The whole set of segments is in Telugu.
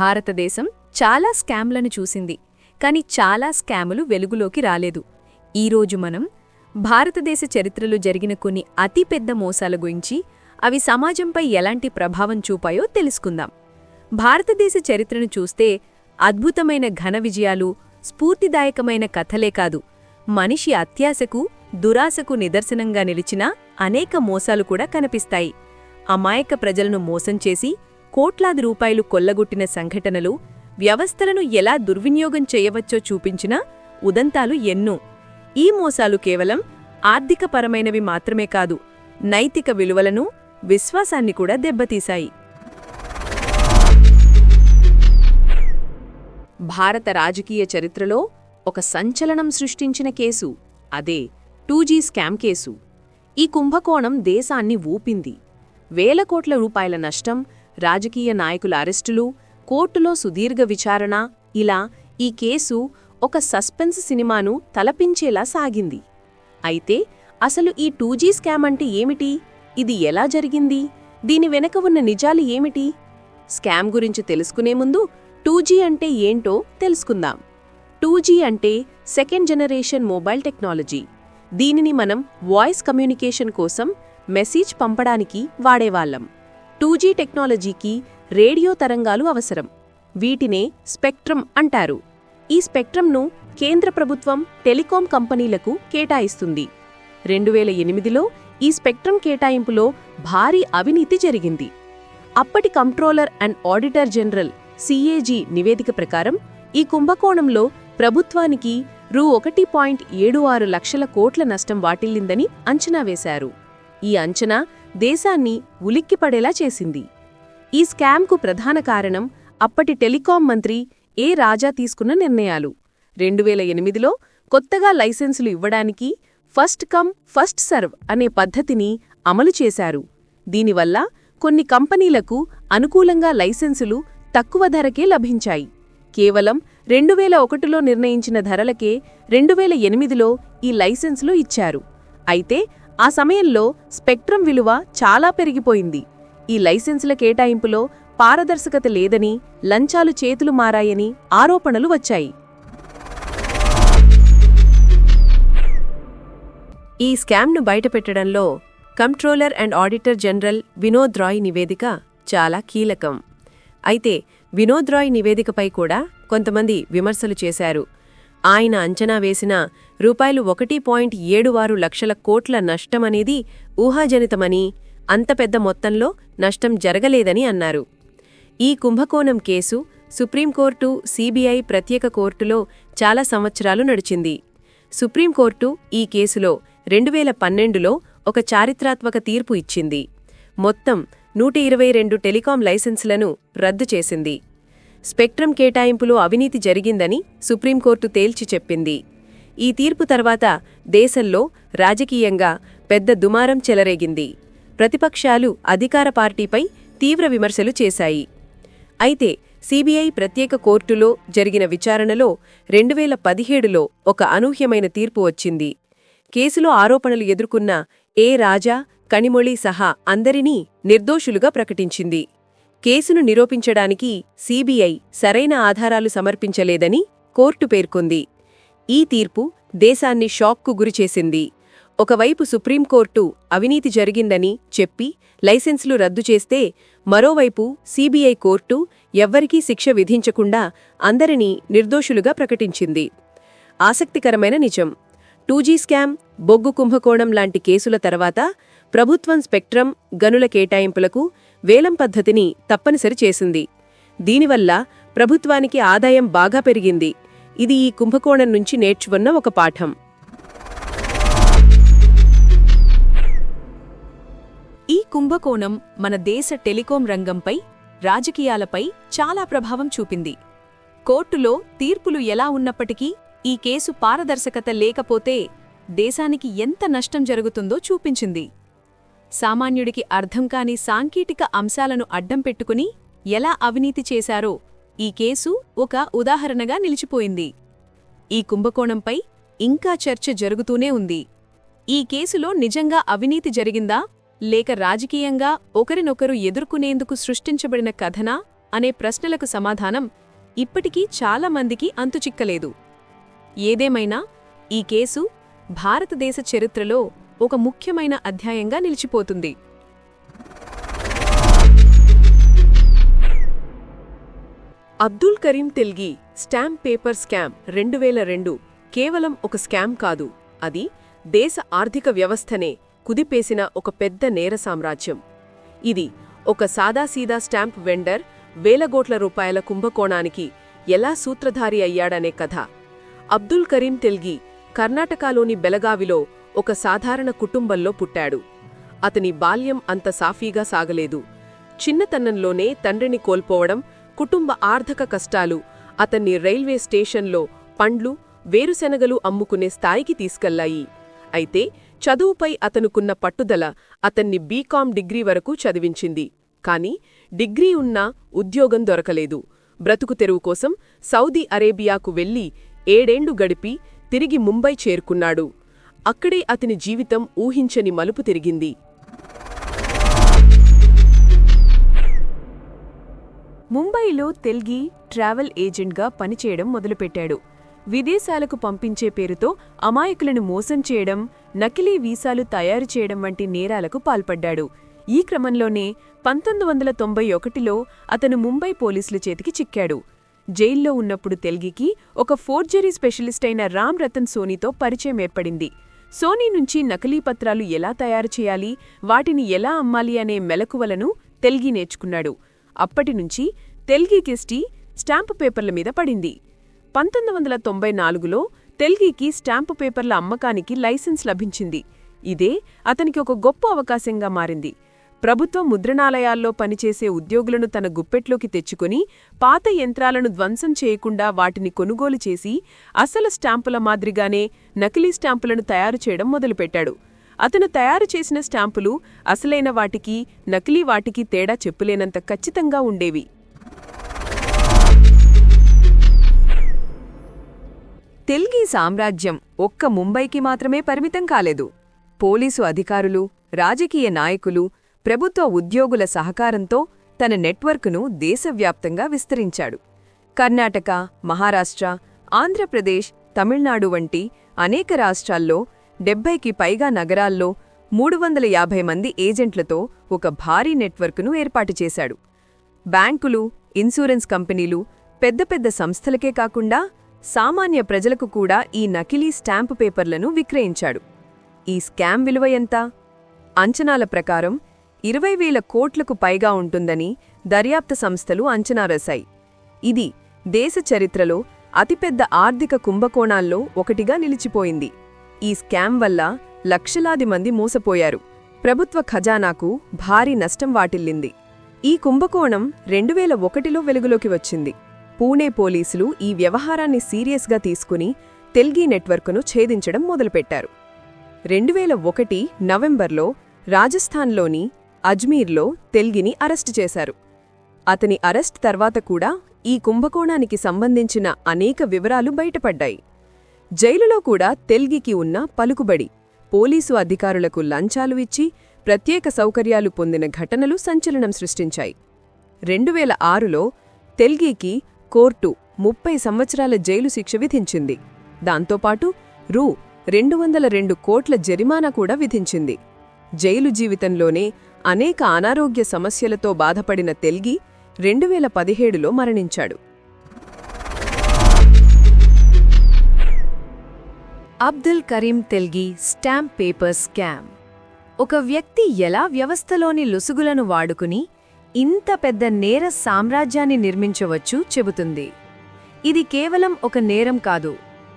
భారతదేశం చాలా స్కామ్లను చూసింది కాని చాలా స్కాములు వెలుగులోకి రాలేదు. ఈరోజు మనం భారతదేశ చరిత్రలో జరిగిన కొన్ని అతిపెద్ద మోసాల గురించి అవి సమాజంపై ఎలాంటి ప్రభావం చూపాయో తెలుసుకుందాం. భారతదేశ చరిత్రను చూస్తే అద్భుతమైన ఘన విజయాలు స్ఫూర్తిదాయకమైన కథలే కాదు మనిషి అత్యాశకు దురాశకు నిదర్శనంగా నిలిచిన అనేక మోసాలు కూడా కనిపిస్తాయి. అమాయక ప్రజలను మోసం చేసి కోట్లాది రూపాయలు కొల్లగొట్టిన సంఘటనలు వ్యవస్థలను ఎలా దుర్వినియోగం చేయవచ్చో చూపించిన ఉదంతాలు ఎన్నో. ఈ మోసాలు కేవలం ఆర్థికపరమైనవి మాత్రమే కాదు నైతిక విలువలను విశ్వాసాన్ని కూడా దెబ్బతీశాయి. భారత రాజకీయ చరిత్రలో ఒక సంచలనం సృష్టించిన కేసు అదే టూజీ స్కామ్ కేసు. ఈ కుంభకోణం దేశాన్ని ఊపింది. వేల కోట్ల రూపాయల నష్టం రాజకీయ నాయకుల అరెస్టులు కోర్టులో సుదీర్ఘ విచారణ ఇలా ఈ కేసు ఒక సస్పెన్స్ సినిమాను తలపించేలా సాగింది. అయితే అసలు ఈ టూజీ స్కామ్ అంటే ఏమిటి? ఇది ఎలా జరిగింది? దీని వెనక ఉన్న నిజాలు ఏమిటి? స్కామ్ గురించి తెలుసుకునే ముందు టూజీ అంటే ఏంటో తెలుసుకుందాం. టూజీ అంటే సెకండ్ జనరేషన్ మొబైల్ టెక్నాలజీ. దీనిని మనం వాయిస్ కమ్యూనికేషన్ కోసం మెసేజ్ పంపడానికి వాడేవాళ్ళం. టూజీ టెక్నాలజీకి రేడియో తరంగాలు అవసరం. వీటినే స్పెక్ట్రమ్ అంటారు. ఈ స్పెక్ట్రమ్ను కేంద్ర ప్రభుత్వం టెలికాం కంపెనీలకు కేటాయిస్తుంది. రెండు వేల ఎనిమిదిలో ఈ స్పెక్ట్రమ్ కేటాయింపులో భారీ అవినీతి జరిగింది. అప్పటి controller and auditor general CAG నివేదిక ప్రకారం ఈ కుంభకోణంలో ప్రభుత్వానికి రూ ఒకటి పాయింట్ ఏడు ఆరు లక్షల కోట్ల నష్టం వాటిల్లిందని అంచనా వేశారు. ఈ అంచనా దేశాన్ని ఉలిక్కిపడేలా చేసింది. ఈ స్కామ్కు ప్రధాన కారణం అప్పటి టెలికాం మంత్రి ఏ రాజా తీసుకున్న నిర్ణయాలు. రెండు వేల ఎనిమిదిలో కొత్తగా లైసెన్సులు ఇవ్వడానికి ఫస్ట్ కమ్ ఫస్ట్ సర్వ్ అనే పద్ధతిని అమలు చేశారు. దీనివల్ల కొన్ని కంపెనీలకు అనుకూలంగా లైసెన్సులు తక్కువ ధరకే లభించాయి. కేవలం రెండు వేల ఒకటిలో నిర్ణయించిన ధరలకే రెండు వేల ఎనిమిదిలో ఈ లైసెన్సులు ఇచ్చారు. అయితే ఆ సమయంలో స్పెక్ట్రం విలువ చాలా పెరిగిపోయింది. ఈ లైసెన్సుల కేటాయింపులో పారదర్శకత లేదని లంచాలు చేతులు మారాయని ఆరోపణలు వచ్చాయి. ఈ స్కామ్ను బయటపెట్టడంలో controller and auditor general Vinod Rai నివేదిక చాలా కీలకం. అయితే వినోద్ రాయ్ నివేదికపై కూడా కొంతమంది విమర్శలు చేశారు. ఆయన అంచనా వేసిన రూపాయలు ఒకటి పాయింట్ ఏడు ఆరు లక్షల కోట్ల నష్టమనేది ఊహాజనితమని అంత పెద్ద మొత్తంలో నష్టం జరగలేదని అన్నారు. ఈ కుంభకోణం కేసు సుప్రీంకోర్టు సీబీఐ ప్రత్యేక కోర్టులో చాలా సంవత్సరాలు నడిచింది. సుప్రీంకోర్టు ఈ కేసులో రెండువేల పన్నెండులో ఒక చారిత్రాత్మక తీర్పు ఇచ్చింది. మొత్తం నూట ఇరవై రెండు టెలికాం లైసెన్సులను రద్దు చేసింది. స్పెక్ట్రమ్ కేటాయింపులో అవినీతి జరిగిందని సుప్రీంకోర్టు తేల్చి చెప్పింది. ఈ తీర్పు తర్వాత దేశంలో రాజకీయంగా పెద్ద దుమారం చెలరేగింది. ప్రతిపక్షాలు అధికార పార్టీపై తీవ్ర విమర్శలు చేశాయి. అయితే సిబిఐ ప్రత్యేక కోర్టులో జరిగిన విచారణలో రెండు వేల పదిహేడులో ఒక అనూహ్యమైన తీర్పు వచ్చింది. కేసులో ఆరోపణలు ఎదుర్కొన్న ఏ రాజా కణిమొళి సహా అందరినీ నిర్దోషులుగా ప్రకటించింది. కేసును నిరూపించడానికి సిబిఐ సరైన ఆధారాలు సమర్పించలేదని కోర్టు పేర్కొంది. ఈ తీర్పు దేశాన్ని షాక్కు గురిచేసింది ఒకవైపు సుప్రీంకోర్టు అవినీతి జరిగిందని చెప్పి లైసెన్సులు రద్దు చేస్తే మరోవైపు సీబీఐ కోర్టు ఎవ్వరికీ శిక్ష విధించకుండా అందరినీ నిర్దోషులుగా ప్రకటించింది. ఆసక్తికరమైన నిజం. టూజీ స్కామ్ బొగ్గు కుంభకోణం లాంటి కేసుల తర్వాత ప్రభుత్వం స్పెక్ట్రమ్ గనుల కేటాయింపులకు వేలం పద్ధతిని తప్పనిసరి చేసింది. దీనివల్ల ప్రభుత్వానికి ఆదాయం బాగా పెరిగింది. ఇది ఈ కుంభకోణం నుంచి నేర్చుకున్న ఒక పాఠం. ఈ కుంభకోణం మన దేశ టెలికాం రంగంపై రాజకీయాలపై చాలా ప్రభావం చూపింది. కోర్టులో తీర్పులు ఎలా ఉన్నప్పటికీ ఈ కేసు పారదర్శకత లేకపోతే దేశానికి ఎంత నష్టం జరుగుతుందో చూపించింది. సామాన్యుడికి అర్థం కాని సాంకేతిక అంశాలను అడ్డం పెట్టుకుని ఎలా అవినీతి చేశారో ఈ కేసు ఒక ఉదాహరణగా నిలిచిపోయింది. ఈ కుంభకోణంపై ఇంకా చర్చ జరుగుతూనే ఉంది. ఈ కేసులో నిజంగా అవినీతి జరిగిందా? లేక రాజకీయంగా ఒకరినొకరు ఎదుర్కొనేందుకు సృష్టించబడిన కథనా? అనే ప్రశ్నలకు సమాధానం ఇప్పటికీ చాలామందికి అంతుచిక్కలేదు. ఏదేమైనా ఈ కేసు భారతదేశ చరిత్రలో ఒక ముఖ్యమైన అధ్యాయంగా నిలిచిపోతుంది. Abdul Karim Telgi stamp paper scam రెండు వేల రెండు కేవలం ఒక స్కామ్ కాదు. అది దేశ ఆర్థిక వ్యవస్థనే కుదిపేసిన ఒక పెద్ద నేర సామ్రాజ్యం. ఇది ఒక సాదాసీదా స్టాంప్ వెండర్ వేలగోట్ల రూపాయల కుంభకోణానికి ఎలా సూత్రధారి అయ్యాడనే కథ. అబ్దుల్ కరీం తెల్గి కర్ణాటకలోని బెలగావిలో ఒక సాధారణ కుటుంబంలో పుట్టాడు. అతని బాల్యం అంత సాఫీగా సాగలేదు. చిన్నతనంలోనే తండ్రిని కోల్పోవడం కుటుంబ ఆర్థిక కష్టాలు అతన్ని రైల్వే స్టేషన్లో పండ్లు వేరుశెనగలు అమ్ముకునే స్థాయికి తీసుకెళ్ళాయి. అయితే చదువుపై అతనుకున్న పట్టుదల అతన్ని బీకాం డిగ్రీ వరకు చదివించింది. కాని డిగ్రీ ఉన్నా ఉద్యోగం దొరకలేదు. బ్రతుకు తెరువు కోసం సౌదీ అరేబియాకు వెళ్ళి ఏడేండు గడిపి తిరిగి ముంబై చేరుకున్నాడు. అక్కడే అతని జీవితం ఊహించని మలుపు తిరిగింది. ముంబైలో తెల్గి ట్రావెల్ ఏజెంట్గా పనిచేయడం మొదలుపెట్టాడు. విదేశాలకు పంపించే పేరుతో అమాయకులను మోసం చేయడం నకిలీ వీసాలు తయారు చేయడం వంటి నేరాలకు పాల్పడ్డాడు. ఈ క్రమంలోనే పంతొమ్మిది వందల తొంభై ఒకటిలో అతను ముంబై పోలీసుల చేతికి చిక్కాడు. జైల్లో ఉన్నప్పుడు తెల్గికి ఒక ఫోర్జరీ స్పెషలిస్ట్ అయిన రామ్ రతన్ సోనీతో పరిచయం ఏర్పడింది. సోనీ నుంచి నకిలీ పత్రాలు ఎలా తయారు చేయాలి వాటిని ఎలా అమ్మాలి అనే మెలకువలను తెల్గి నేర్చుకున్నాడు. అప్పటినుంచి తెల్గీకిస్టి స్టాంపు పేపర్ల మీద పడింది. పంతొమ్మిది వందల తొంభై నాలుగులో తెల్గీకి స్టాంపు పేపర్ల అమ్మకానికి లైసెన్స్ లభించింది. ఇదే అతనికి ఒక గొప్ప అవకాశంగా మారింది. ప్రభుత్వ ముద్రణాలయాల్లో పనిచేసే ఉద్యోగులను తన గుప్పెట్లోకి తెచ్చుకుని పాత యంత్రాలను ధ్వంసం చేయకుండా వాటిని కొనుగోలు చేసి అసలు స్టాంపుల మాదిరిగానే నకిలీ స్టాంపులను తయారు చేయడం మొదలుపెట్టాడు. అతను తయారు చేసిన స్టాంపులు అసలైన వాటికి నకిలీ వాటికి తేడా చెప్పులేనంత ఖచ్చితంగా ఉండేవి. తెల్గీ సామ్రాజ్యం ఒక్క ముంబైకి మాత్రమే పరిమితం కాలేదు. పోలీసు అధికారులు రాజకీయ నాయకులు ప్రభుత్వ ఉద్యోగుల సహకారంతో తన నెట్వర్క్ను దేశవ్యాప్తంగా విస్తరించాడు. కర్ణాటక మహారాష్ట్ర ఆంధ్రప్రదేశ్ తమిళనాడు వంటి అనేక రాష్ట్రాల్లో డెబ్బైకి పైగా నగరాల్లో మూడు వందల యాభై మంది ఏజెంట్లతో ఒక భారీ నెట్వర్క్ను ఏర్పాటు చేశాడు. బ్యాంకులు ఇన్సూరెన్స్ కంపెనీలు పెద్ద పెద్ద సంస్థలకే కాకుండా సామాన్య ప్రజలకు కూడా ఈ నకిలీ స్టాంపు పేపర్లను విక్రయించాడు. ఈ స్కామ్ విలువ ఎంత? అంచనాల ప్రకారం ఇరవై వేల కోట్లకు పైగా ఉంటుందని దర్యాప్తు సంస్థలు అంచనా రాశాయి. ఇది దేశ చరిత్రలో అతిపెద్ద ఆర్థిక కుంభకోణాల్లో ఒకటిగా నిలిచిపోయింది. ఈ స్కామ్ వల్ల లక్షలాది మంది మోసపోయారు. ప్రభుత్వ ఖజానాకు భారీ నష్టం వాటిల్లింది. ఈ కుంభకోణం రెండువేల ఒకటిలో వెలుగులోకి వచ్చింది. పూణే పోలీసులు ఈ వ్యవహారాన్ని సీరియస్గా తీసుకుని తెల్గీ నెట్వర్క్ను ఛేదించడం మొదలుపెట్టారు. రెండువేల ఒకటి నవంబర్లో రాజస్థాన్లోని అజ్మీర్లో తెల్గిని అరెస్టు చేశారు. అతని అరెస్ట్ తర్వాత కూడా ఈ కుంభకోణానికి సంబంధించిన అనేక వివరాలు బయటపడ్డాయి. జైలులో కూడా తెల్గికి ఉన్న పలుకుబడి పోలీసు అధికారులకు లంచాలు ఇచ్చి ప్రత్యేక సౌకర్యాలు పొందిన ఘటనలు సంచలనం సృష్టించాయి. రెండువేల ఆరులో తెల్గికి కోర్టు ముప్పై సంవత్సరాల జైలు శిక్ష విధించింది. దాంతోపాటు రూ. రెండు వందల రెండు కోట్ల జరిమానా కూడా విధించింది. జైలు జీవితంలోనే అనేక అనారోగ్య సమస్యలతో బాధపడిన తెల్గి రెండువేల పదిహేడులో మరణించాడు. Abdul Karim Telgi stamp paper scam. ఒక వ్యక్తి ఎలా వ్యవస్థలోని లుసుగులను వాడుకుని ఇంత పెద్ద నేర సామ్రాజ్యాన్ని నిర్మించవచ్చు చెబుతుంది. ఇది కేవలం ఒక నేరం కాదు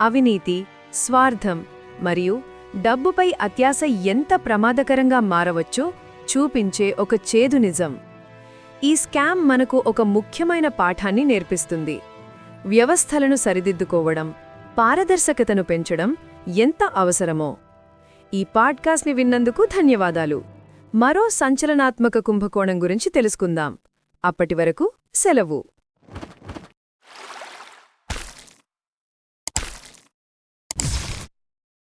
అవినీతి స్వార్థం మరియు డబ్బుపై అత్యాశ ఎంత ప్రమాదకరంగా మారవచ్చో చూపించే ఒక చేదు నిజం. ఈ స్కామ్ మనకు ఒక ముఖ్యమైన పాఠాన్ని నేర్పిస్తుంది. వ్యవస్థలను సరిదిద్దుకోవడం పారదర్శకతను పెంచడం ఎంత అవసరమో. ఈ పాడ్కాస్ట్ని విన్నందుకు ధన్యవాదాలు. మరో సంచలనాత్మక కుంభకోణం గురించి తెలుసుకుందాం. అప్పటివరకు సెలవు.